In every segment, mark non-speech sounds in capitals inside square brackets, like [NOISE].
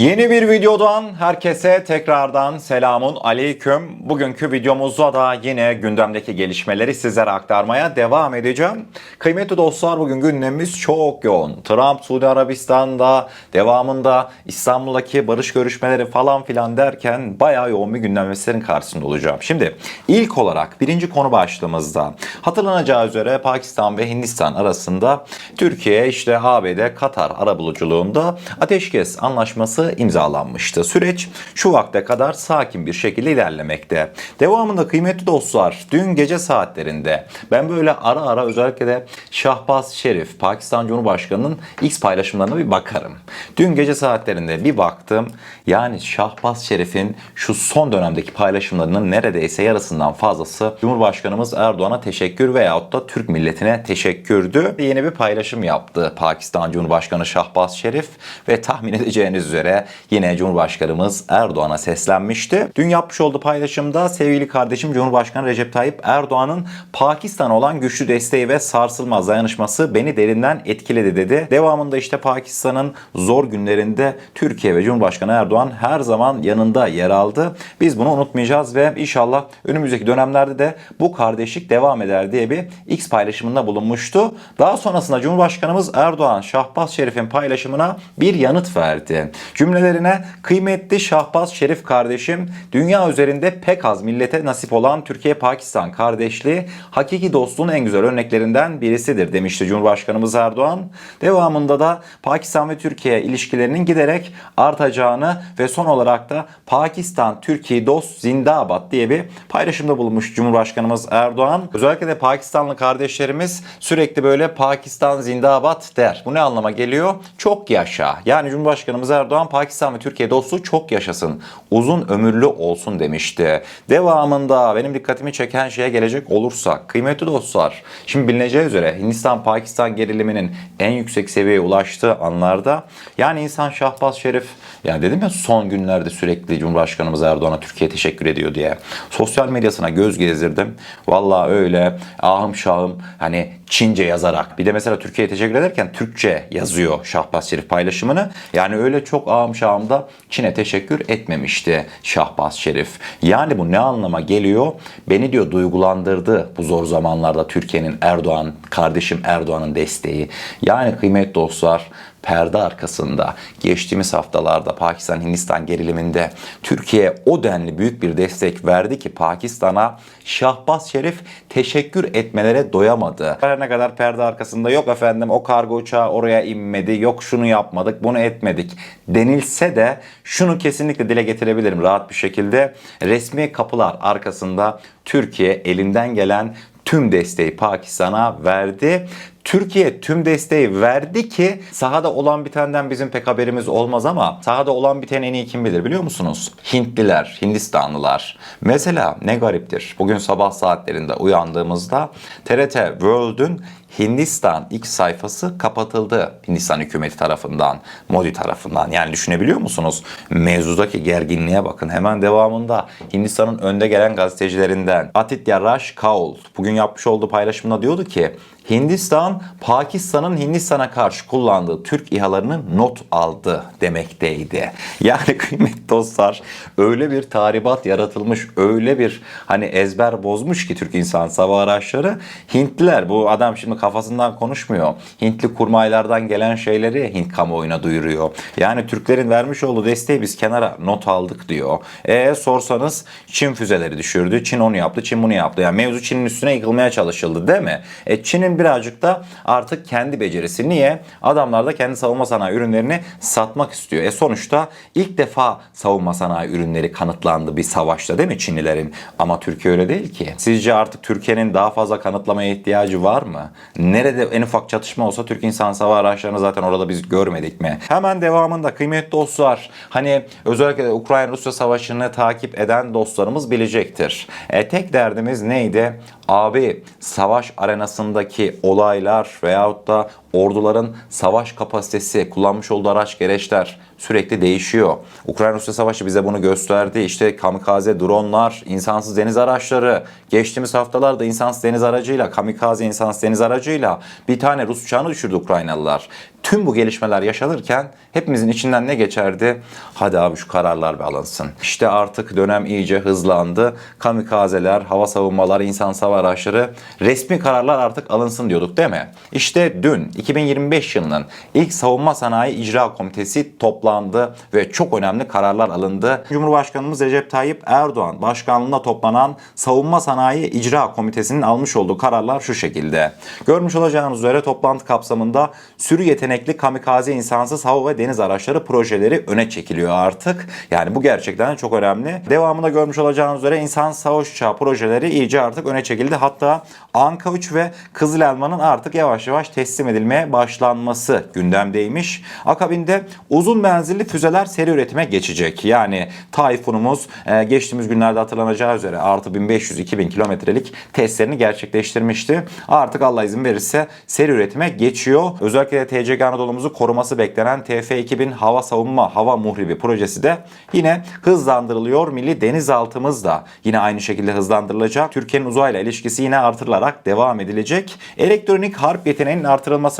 Yeni bir videodan herkese tekrardan selamun aleyküm. Bugünkü videomuzda da yine gündemdeki gelişmeleri sizlere aktarmaya devam edeceğim. Kıymetli dostlar bugün gündemimiz çok yoğun. Trump Suudi Arabistan'da devamında İstanbul'daki barış görüşmeleri falan filan derken bayağı yoğun bir gündemimizlerin karşısında olacağım. Şimdi ilk olarak birinci konu başlığımızda hatırlanacağı üzere Pakistan ve Hindistan arasında Türkiye işte ABD Katar arabuluculuğunda ateşkes anlaşması imzalanmıştı. Süreç şu vakte kadar sakin bir şekilde ilerlemekte. Devamında kıymetli dostlar dün gece saatlerinde ben böyle ara ara özellikle de Şahbaz Şerif Pakistan Cumhurbaşkanı'nın X paylaşımlarına bir bakarım. Dün gece saatlerinde bir baktım yani Şahbaz Şerif'in şu son dönemdeki paylaşımlarının neredeyse yarısından fazlası Cumhurbaşkanımız Erdoğan'a teşekkür veyahut da Türk milletine teşekkürdü. Yeni bir paylaşım yaptı Pakistan Cumhurbaşkanı Şahbaz Şerif ve tahmin edeceğiniz üzere yine Cumhurbaşkanımız Erdoğan'a seslenmişti. Dün yapmış olduğu paylaşımda sevgili kardeşim Cumhurbaşkanı Recep Tayyip Erdoğan'ın Pakistan'a olan güçlü desteği ve sarsılmaz dayanışması beni derinden etkiledi dedi. Devamında işte Pakistan'ın zor günlerinde Türkiye ve Cumhurbaşkanı Erdoğan her zaman yanında yer aldı. Biz bunu unutmayacağız ve inşallah önümüzdeki dönemlerde de bu kardeşlik devam eder diye bir X paylaşımında bulunmuştu. Daha sonrasında Cumhurbaşkanımız Erdoğan Şahbaz Şerif'in paylaşımına bir yanıt verdi. Cümlelerine kıymetli Şahbaz Şerif kardeşim dünya üzerinde pek az millete nasip olan Türkiye-Pakistan kardeşliği hakiki dostluğun en güzel örneklerinden birisidir demişti Cumhurbaşkanımız Erdoğan. Devamında da Pakistan ve Türkiye ilişkilerinin giderek artacağını ve son olarak da Pakistan Türkiye dost zindabat diye bir paylaşımda bulunmuş Cumhurbaşkanımız Erdoğan. Özellikle de Pakistanlı kardeşlerimiz sürekli böyle Pakistan zindabat der. Bu ne anlama geliyor? Çok yaşa. Yani Cumhurbaşkanımız Erdoğan Pakistan ve Türkiye dostluğu çok yaşasın. Uzun ömürlü olsun demişti. Devamında benim dikkatimi çeken şeye gelecek olursak kıymetli dostlar. Şimdi bilineceği üzere Hindistan-Pakistan geriliminin en yüksek seviyeye ulaştığı anlarda yani insan Şahbaz Şerif yani dedim ya son günlerde sürekli Cumhurbaşkanımız Erdoğan'a Türkiye teşekkür ediyor diye. Sosyal medyasına göz gezdirdim. Vallahi öyle ahım şahım hani Çince yazarak. Bir de mesela Türkiye'ye teşekkür ederken Türkçe yazıyor Şahbaz Şerif paylaşımını. Yani öyle çok ahım şahımda Çin'e teşekkür etmemişti Şahbaz Şerif. Yani bu ne anlama geliyor? Beni diyor duygulandırdı bu zor zamanlarda Türkiye'nin Erdoğan, kardeşim Erdoğan'ın desteği. Yani kıymetli dostlar perde arkasında geçtiğimiz haftalarda Pakistan-Hindistan geriliminde Türkiye o denli büyük bir destek verdi ki Pakistan'a Şahbaz Şerif teşekkür etmelere doyamadı. Her ne kadar perde arkasında yok efendim o kargo uçağı oraya inmedi, yok şunu yapmadık, bunu etmedik denilse de şunu kesinlikle dile getirebilirim rahat bir şekilde. Resmi kapılar arkasında Türkiye elinden gelen tüm desteği Pakistan'a verdi. Türkiye tüm desteği verdi ki sahada olan bitenden bizim pek haberimiz olmaz ama sahada olan biten en iyi kim bilir biliyor musunuz? Hintliler, Hindistanlılar. Mesela ne gariptir. Bugün sabah saatlerinde uyandığımızda TRT World'ün Hindistan ilk sayfası kapatıldı Hindistan hükümeti tarafından, Modi tarafından. Yani düşünebiliyor musunuz? Mevzudaki gerginliğe bakın. Hemen devamında Hindistan'ın önde gelen gazetecilerinden Aditya Raj Kaul bugün yapmış olduğu paylaşımda diyordu ki Hindistan, Pakistan'ın Hindistan'a karşı kullandığı Türk İHA'larını not aldı demekteydi. [LAUGHS] Yani kıymetli dostlar öyle bir tahribat yaratılmış, öyle bir hani ezber bozmuş ki Türk insan sava araçları. Hintliler bu adam şimdi kafasından konuşmuyor. Hintli kurmaylardan gelen şeyleri Hint kamuoyuna duyuruyor. Yani Türklerin vermiş olduğu desteği biz kenara not aldık diyor. E sorsanız Çin füzeleri düşürdü. Çin onu yaptı, Çin bunu yaptı. Yani mevzu Çin'in üstüne yıkılmaya çalışıldı değil mi? E Çin'in birazcık da artık kendi becerisi. Niye? Adamlar da kendi savunma sanayi ürünlerini satmak istiyor. E sonuçta ilk defa savunma sanayi ürünleri kanıtlandı bir savaşta değil mi Çinlilerin? Ama Türkiye öyle değil ki. Sizce artık Türkiye'nin daha fazla kanıtlamaya ihtiyacı var mı? Nerede en ufak çatışma olsa Türk insan sava araçlarını zaten orada biz görmedik mi? Hemen devamında kıymetli dostlar hani özellikle Ukrayna-Rusya savaşını takip eden dostlarımız bilecektir. E, tek derdimiz neydi? Abi savaş arenasındaki olaylar veyahut da orduların savaş kapasitesi, kullanmış olduğu araç gereçler sürekli değişiyor. Ukrayna-Rusya savaşı bize bunu gösterdi. İşte kamikaze dronlar, insansız deniz araçları, geçtiğimiz haftalarda insansız deniz aracıyla, kamikaze insansız deniz aracıyla bir tane Rus uçağını düşürdü Ukraynalılar. Tüm bu gelişmeler yaşanırken hepimizin içinden ne geçerdi? Hadi abi şu kararlar bir alınsın. İşte artık dönem iyice hızlandı. Kamikazeler, hava savunmaları, insan hava araçları resmi kararlar artık alınsın diyorduk değil mi? İşte dün 2025 yılının ilk Savunma Sanayi İcra Komitesi toplandı ve çok önemli kararlar alındı. Cumhurbaşkanımız Recep Tayyip Erdoğan başkanlığında toplanan Savunma Sanayi İcra Komitesi'nin almış olduğu kararlar şu şekilde. Görmüş olacağınız üzere toplantı kapsamında sürü yetenekli kamikaze insansız hava ve deniz araçları projeleri öne çekiliyor artık. Yani bu gerçekten çok önemli. Devamında görmüş olacağınız üzere insan savaş uçağı projeleri iyice artık öne çekildi. Hatta Anka 3 ve Kızıl Elma'nın artık yavaş yavaş teslim edilmeye başlanması gündemdeymiş. Akabinde uzun menzilli füzeler seri üretime geçecek. Yani Tayfun'umuz e, geçtiğimiz günlerde hatırlanacağı üzere artı 1500-2000 kilometrelik testlerini gerçekleştirmişti. Artık Allah izin verirse seri üretime geçiyor. Özellikle de TCG Anadolu'muzu koruması beklenen TF2000 Hava Savunma Hava Muhribi projesi de yine hızlandırılıyor. Milli denizaltımız da yine aynı şekilde hızlandırılacak. Türkiye'nin uzayla ilişkisi yine artırılarak devam edilecek. Elektronik harp yeteneğinin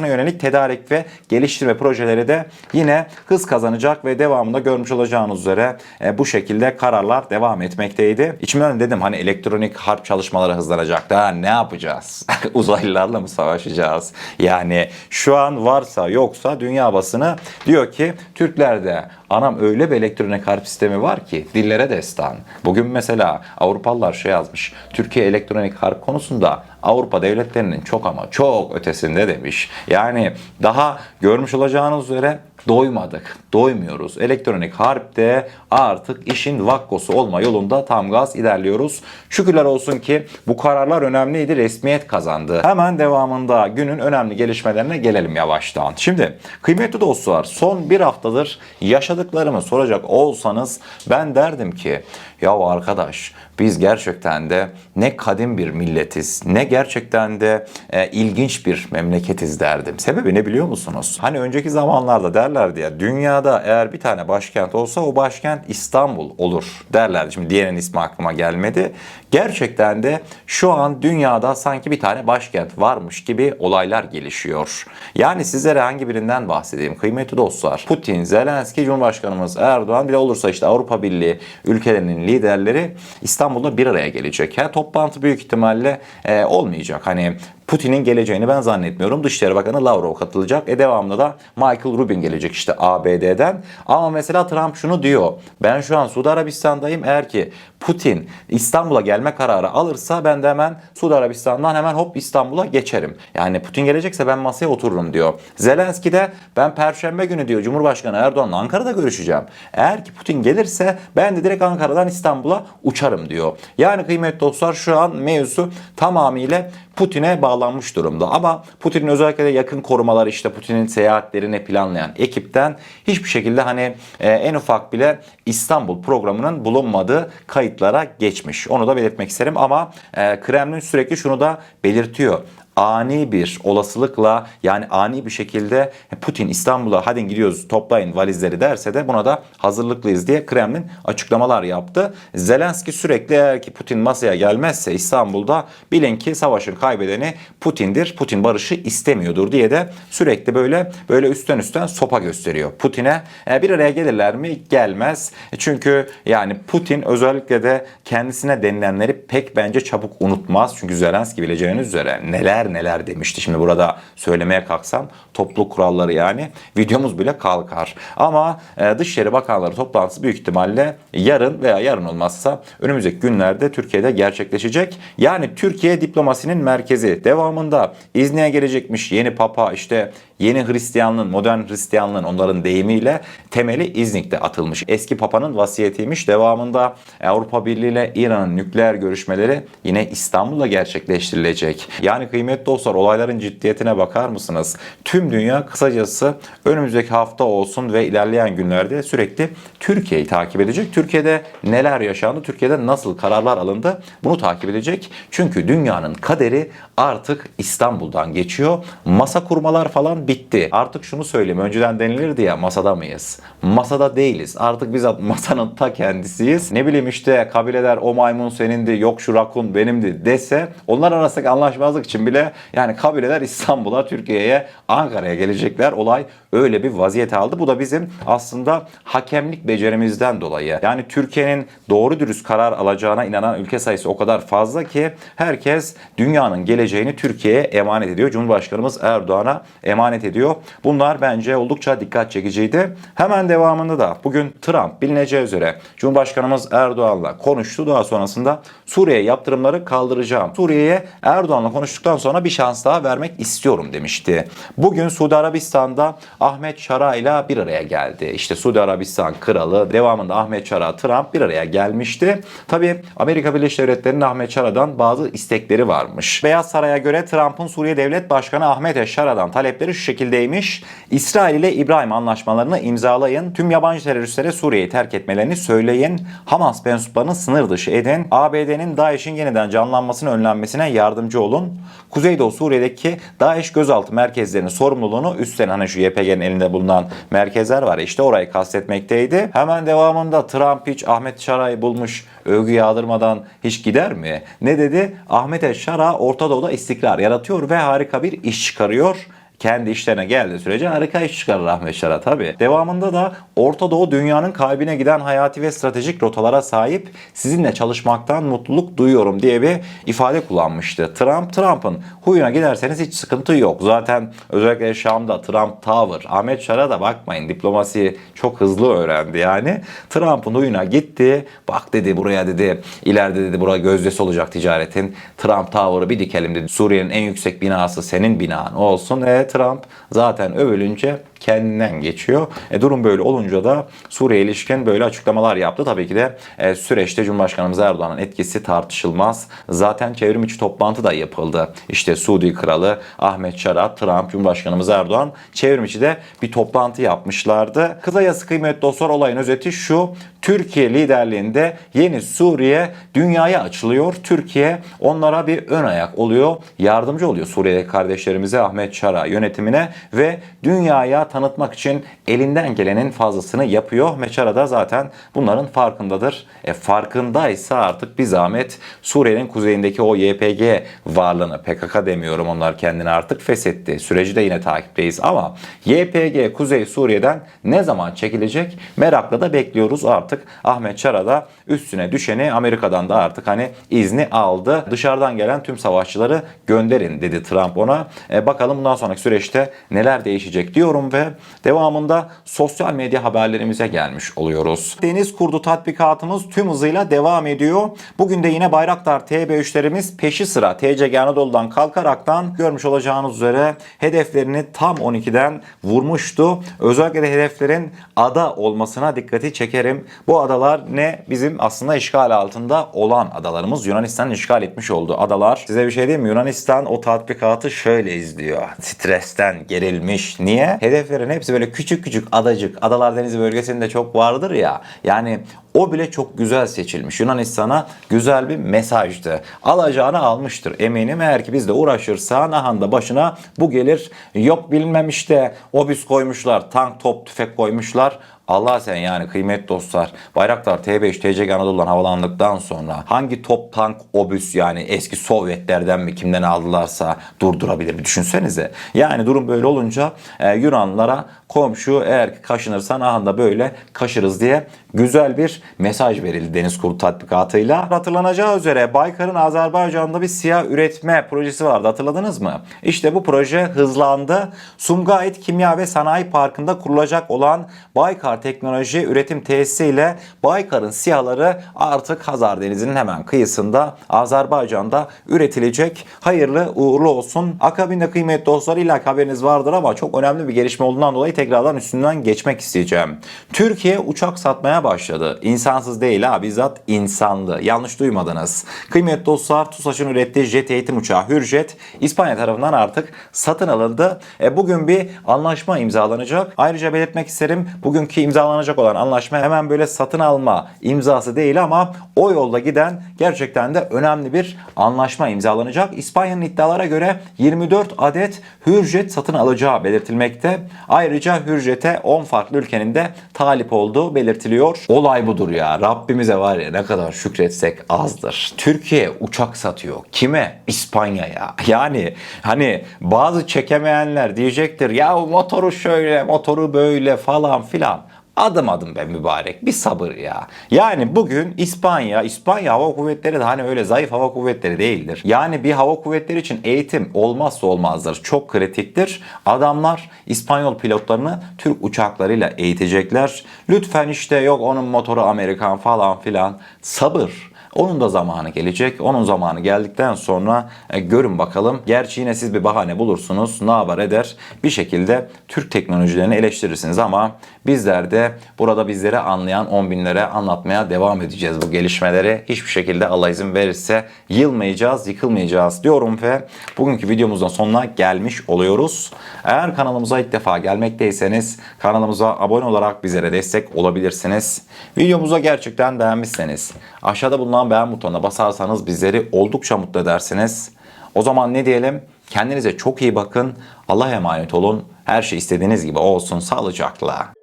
artırılmasına yönelik tedarik ve geliştirme projeleri de yine hız kazanacak ve devamında görmüş olacağınız üzere e, bu şekilde kararlar devam etmekteydi. İçimden dedim hani elektronik harp çalışmaları hızlanacak. Daha ne yapacağız? [LAUGHS] Uzaylılarla mı savaşacağız? Yani şu an varsa yoksa dünya basını diyor ki Türklerde anam öyle bir elektronik harp sistemi var ki dillere destan. Bugün mesela Avrupalılar şey yazmış. Türkiye elektronik harp konusunda Avrupa devletlerinin çok ama çok ötesinde demiş. Yani daha görmüş olacağınız üzere doymadık, doymuyoruz. Elektronik harpte artık işin vakkosu olma yolunda tam gaz ilerliyoruz. Şükürler olsun ki bu kararlar önemliydi, resmiyet kazandı. Hemen devamında günün önemli gelişmelerine gelelim yavaştan. Şimdi kıymetli dostlar son bir haftadır yaşadıklarımı soracak olsanız ben derdim ki ya arkadaş biz gerçekten de ne kadim bir milletiz ne gerçekten de e, ilginç bir memleketiz derdim. Sebebi ne biliyor musunuz? Hani önceki zamanlarda derlerdi ya dünyada eğer bir tane başkent olsa o başkent İstanbul olur derlerdi. Şimdi diğerinin ismi aklıma gelmedi. Gerçekten de şu an dünyada sanki bir tane başkent varmış gibi olaylar gelişiyor. Yani sizlere hangi birinden bahsedeyim kıymetli dostlar? Putin, Zelenski, Cumhurbaşkanımız Erdoğan bile olursa işte Avrupa Birliği ülkelerinin liderleri İstanbul'da bir araya gelecek. Yani toplantı büyük ihtimalle e, olmayacak. Hani Putin'in geleceğini ben zannetmiyorum. Dışişleri Bakanı Lavrov katılacak. E devamında da Michael Rubin gelecek işte ABD'den. Ama mesela Trump şunu diyor. Ben şu an Suudi Arabistan'dayım. Eğer ki Putin İstanbul'a gelme kararı alırsa ben de hemen Suudi Arabistan'dan hemen hop İstanbul'a geçerim. Yani Putin gelecekse ben masaya otururum diyor. Zelenski de ben Perşembe günü diyor Cumhurbaşkanı Erdoğan'la Ankara'da görüşeceğim. Eğer ki Putin gelirse ben de direkt Ankara'dan İstanbul'a uçarım diyor. Yani kıymetli dostlar şu an mevzu tamamıyla Putin'e bağlanmış durumda. Ama Putin'in özellikle de yakın korumalar işte Putin'in seyahatlerini planlayan ekipten hiçbir şekilde hani e, en ufak bile İstanbul programının bulunmadığı kayıtlara geçmiş. Onu da belirtmek isterim ama e, Kremlin sürekli şunu da belirtiyor ani bir olasılıkla yani ani bir şekilde Putin İstanbul'a hadi gidiyoruz toplayın valizleri derse de buna da hazırlıklıyız diye Kremlin açıklamalar yaptı. Zelenski sürekli eğer ki Putin masaya gelmezse İstanbul'da bilin ki savaşın kaybedeni Putin'dir. Putin barışı istemiyordur diye de sürekli böyle böyle üstten üstten sopa gösteriyor. Putin'e e, bir araya gelirler mi? Gelmez. Çünkü yani Putin özellikle de kendisine denilenleri pek bence çabuk unutmaz. Çünkü Zelenski bileceğiniz üzere neler neler demişti. Şimdi burada söylemeye kalksam topluluk kuralları yani videomuz bile kalkar. Ama e, Dışişleri Bakanları toplantısı büyük ihtimalle yarın veya yarın olmazsa önümüzdeki günlerde Türkiye'de gerçekleşecek. Yani Türkiye diplomasinin merkezi. Devamında İzni'ye gelecekmiş yeni papa işte yeni Hristiyanlığın, modern Hristiyanlığın onların deyimiyle temeli İznik'te atılmış. Eski papanın vasiyetiymiş. Devamında Avrupa Birliği ile İran'ın nükleer görüşmeleri yine İstanbul'da gerçekleştirilecek. Yani kıymetli dostlar olayların ciddiyetine bakar mısınız? Tüm dünya kısacası önümüzdeki hafta olsun ve ilerleyen günlerde sürekli Türkiye'yi takip edecek. Türkiye'de neler yaşandı? Türkiye'de nasıl kararlar alındı? Bunu takip edecek. Çünkü dünyanın kaderi artık İstanbul'dan geçiyor. Masa kurmalar falan bitti. Artık şunu söyleyeyim. Önceden denilirdi ya masada mıyız? Masada değiliz. Artık biz [LAUGHS] masanın ta kendisiyiz. Ne bileyim işte kabileler o maymun senindi, yok şu rakun benimdi dese onlar arasındaki anlaşmazlık için bile yani kabileler İstanbul'a, Türkiye'ye, Ankara'ya gelecekler. Olay öyle bir vaziyete aldı. Bu da bizim aslında hakemlik becerimizden dolayı. Yani Türkiye'nin doğru dürüst karar alacağına inanan ülke sayısı o kadar fazla ki herkes dünyanın geleceğini Türkiye'ye emanet ediyor. Cumhurbaşkanımız Erdoğan'a emanet ediyor. Bunlar bence oldukça dikkat çekiciydi. Hemen devamında da bugün Trump bilineceği üzere Cumhurbaşkanımız Erdoğan'la konuştu. Daha sonrasında Suriye yaptırımları kaldıracağım. Suriye'ye Erdoğan'la konuştuktan sonra bir şans daha vermek istiyorum demişti. Bugün Suudi Arabistan'da Ahmet Şara ile bir araya geldi. İşte Suudi Arabistan kralı devamında Ahmet Şara Trump bir araya gelmişti. Tabii Amerika Birleşik Devletleri'nin Ahmet Şara'dan bazı istekleri varmış. Beyaz Saray'a göre Trump'ın Suriye Devlet Başkanı Ahmet Şara'dan talepleri şekildeymiş. İsrail ile İbrahim anlaşmalarını imzalayın. Tüm yabancı teröristlere Suriye'yi terk etmelerini söyleyin. Hamas mensuplarını sınır dışı edin. ABD'nin DAEŞ'in yeniden canlanmasını önlenmesine yardımcı olun. Kuzeydoğu Suriye'deki DAEŞ gözaltı merkezlerinin sorumluluğunu üstlenen hani şu YPG'nin elinde bulunan merkezler var. İşte orayı kastetmekteydi. Hemen devamında Trump hiç Ahmet Şara'yı bulmuş övgü yağdırmadan hiç gider mi? Ne dedi? Ahmet Şara Orta Doğu'da istikrar yaratıyor ve harika bir iş çıkarıyor kendi işlerine geldiği sürece harika iş çıkarır Ahmet Şara tabi. Devamında da Orta Doğu dünyanın kalbine giden hayati ve stratejik rotalara sahip sizinle çalışmaktan mutluluk duyuyorum diye bir ifade kullanmıştı. Trump, Trump'ın huyuna giderseniz hiç sıkıntı yok. Zaten özellikle Şam'da Trump Tower, Ahmet Şara da bakmayın diplomasiyi çok hızlı öğrendi yani. Trump'ın huyuna gitti. Bak dedi buraya dedi ileride dedi buraya gözdesi olacak ticaretin. Trump Tower'ı bir dikelim dedi. Suriye'nin en yüksek binası senin binan olsun. Evet Trump zaten övülünce kendinden geçiyor. E, durum böyle olunca da Suriye ilişkin böyle açıklamalar yaptı. Tabii ki de e, süreçte Cumhurbaşkanımız Erdoğan'ın etkisi tartışılmaz. Zaten çevrim içi toplantı da yapıldı. İşte Suudi Kralı Ahmet Şara, Trump, Cumhurbaşkanımız Erdoğan çevrim içi de bir toplantı yapmışlardı. Kızılayası kıymetli dostlar olayın özeti şu. Türkiye liderliğinde yeni Suriye dünyaya açılıyor. Türkiye onlara bir ön ayak oluyor. Yardımcı oluyor Suriye'deki kardeşlerimize Ahmet Şara yönetimine ve dünyaya tanıtmak için elinden gelenin fazlasını yapıyor. Meçara da zaten bunların farkındadır. E, farkındaysa artık bir zahmet Suriye'nin kuzeyindeki o YPG varlığını PKK demiyorum onlar kendini artık feshetti. Süreci de yine takipteyiz ama YPG Kuzey Suriye'den ne zaman çekilecek merakla da bekliyoruz artık. Ahmet Çara da üstüne düşeni Amerika'dan da artık hani izni aldı. Dışarıdan gelen tüm savaşçıları gönderin dedi Trump ona. E, bakalım bundan sonraki süreçte neler değişecek diyorum ve devamında sosyal medya haberlerimize gelmiş oluyoruz. Deniz Kurdu tatbikatımız tüm hızıyla devam ediyor. Bugün de yine Bayraktar TB3'lerimiz peşi sıra TCG Anadolu'dan kalkaraktan görmüş olacağınız üzere hedeflerini tam 12'den vurmuştu. Özellikle de hedeflerin ada olmasına dikkati çekerim. Bu adalar ne? Bizim aslında işgal altında olan adalarımız. Yunanistan işgal etmiş olduğu adalar. Size bir şey diyeyim mi? Yunanistan o tatbikatı şöyle izliyor. Stresten gerilmiş. Niye? Hedeflerin hepsi böyle küçük küçük adacık. Adalar Denizi bölgesinde çok vardır ya. Yani o bile çok güzel seçilmiş. Yunanistan'a güzel bir mesajdı. Alacağını almıştır eminim. Eğer ki biz de uğraşırsa Nahan'da başına bu gelir. Yok bilmem işte obüs koymuşlar, tank, top, tüfek koymuşlar. Allah sen yani kıymetli dostlar. Bayraktar T5 TCG Anadolu'dan havalandıktan sonra hangi top tank obüs yani eski Sovyetlerden mi kimden aldılarsa durdurabilir bir düşünsenize. Yani durum böyle olunca e, Yunanlara komşu eğer ki kaşınırsan ahanda böyle kaşırız diye güzel bir mesaj verildi Deniz Kuru tatbikatıyla. Hatırlanacağı üzere Baykar'ın Azerbaycan'da bir siyah üretme projesi vardı hatırladınız mı? İşte bu proje hızlandı. Sumgayit Kimya ve Sanayi Parkı'nda kurulacak olan Baykar Teknoloji Üretim Tesisi ile Baykar'ın siyahları artık Hazar Denizi'nin hemen kıyısında Azerbaycan'da üretilecek. Hayırlı uğurlu olsun. Akabinde kıymetli dostlar illa haberiniz vardır ama çok önemli bir gelişme olduğundan dolayı tekrardan üstünden geçmek isteyeceğim. Türkiye uçak satmaya başladı. İnsansız değil ha bizzat insanlı. Yanlış duymadınız. Kıymetli dostlar TUSAŞ'ın ürettiği jet eğitim uçağı Hürjet İspanya tarafından artık satın alındı. E, bugün bir anlaşma imzalanacak. Ayrıca belirtmek isterim bugünkü imzalanacak olan anlaşma hemen böyle satın alma imzası değil ama o yolda giden gerçekten de önemli bir anlaşma imzalanacak. İspanya'nın iddialara göre 24 adet hürjet satın alacağı belirtilmekte. Ayrıca hürjete 10 farklı ülkenin de talip olduğu belirtiliyor. Olay budur ya. Rabbimize var ya ne kadar şükretsek azdır. Türkiye uçak satıyor. Kime? İspanya'ya. Yani hani bazı çekemeyenler diyecektir ya motoru şöyle, motoru böyle falan filan. Adım adım be mübarek. Bir sabır ya. Yani bugün İspanya, İspanya Hava Kuvvetleri de hani öyle zayıf hava kuvvetleri değildir. Yani bir hava kuvvetleri için eğitim olmazsa olmazdır. Çok kritiktir. Adamlar İspanyol pilotlarını Türk uçaklarıyla eğitecekler. Lütfen işte yok onun motoru Amerikan falan filan. Sabır. Onun da zamanı gelecek. Onun zamanı geldikten sonra e, görün bakalım. Gerçi yine siz bir bahane bulursunuz. Ne haber eder? Bir şekilde Türk teknolojilerini eleştirirsiniz ama bizler de burada bizleri anlayan 10 binlere anlatmaya devam edeceğiz bu gelişmeleri. Hiçbir şekilde Allah izin verirse yılmayacağız, yıkılmayacağız diyorum ve bugünkü videomuzun sonuna gelmiş oluyoruz. Eğer kanalımıza ilk defa gelmekteyseniz kanalımıza abone olarak bizlere destek olabilirsiniz. Videomuza gerçekten beğenmişseniz aşağıda bulunan beğen butonuna basarsanız bizleri oldukça mutlu edersiniz. O zaman ne diyelim? Kendinize çok iyi bakın. Allah'a emanet olun. Her şey istediğiniz gibi olsun. Sağlıcakla.